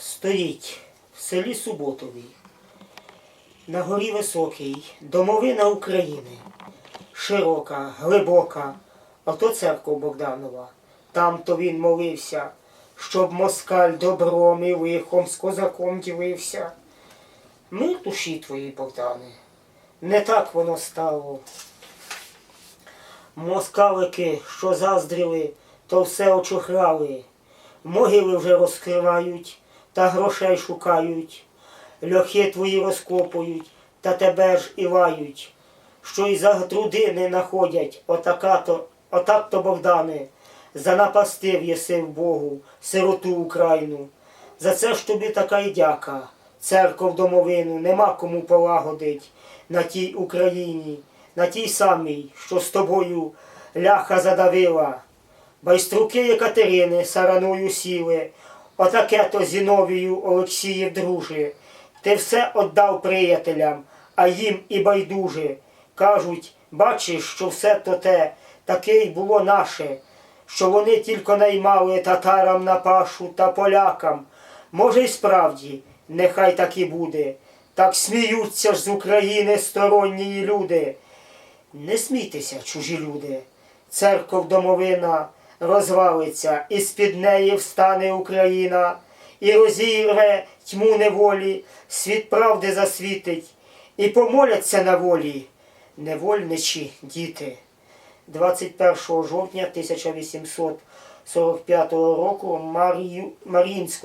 стоїть в селі Суботовій, на горі високій, домовина України, широка, глибока, ото церква Богданова. Там то він молився, щоб москаль добром і лихом з козаком ділився. Мир душі твої, Богдане, не так воно стало. Москалики, що заздріли, то все очухрали. Могили вже розкривають та грошей шукають. Льохи твої розкопують та тебе ж і лають. Що й за труди не находять, отака-то, отак-то, Богдане, занапастив єси в Богу, сироту Україну. За це ж тобі така й дяка. Церков домовину нема кому полагодить на тій Україні, на тій самій, що з тобою ляха задавила. Байструки Екатерини сараною сіли, отаке то Зіновію Олексіїв друже. Ти все отдав приятелям, а їм і байдуже. Кажуть, бачиш, що все то те, таке й було наше, що вони тільки наймали татарам на пашу та полякам. Може, й справді, нехай так і буде. Так сміються ж з України сторонні люди. Не смійтеся, чужі люди. Церков домовина розвалиться, і з-під неї встане Україна, і розірве тьму неволі, світ правди засвітить, і помоляться на волі невольничі діти. 21 жовтня 1845 року Марію, Мар'їнську.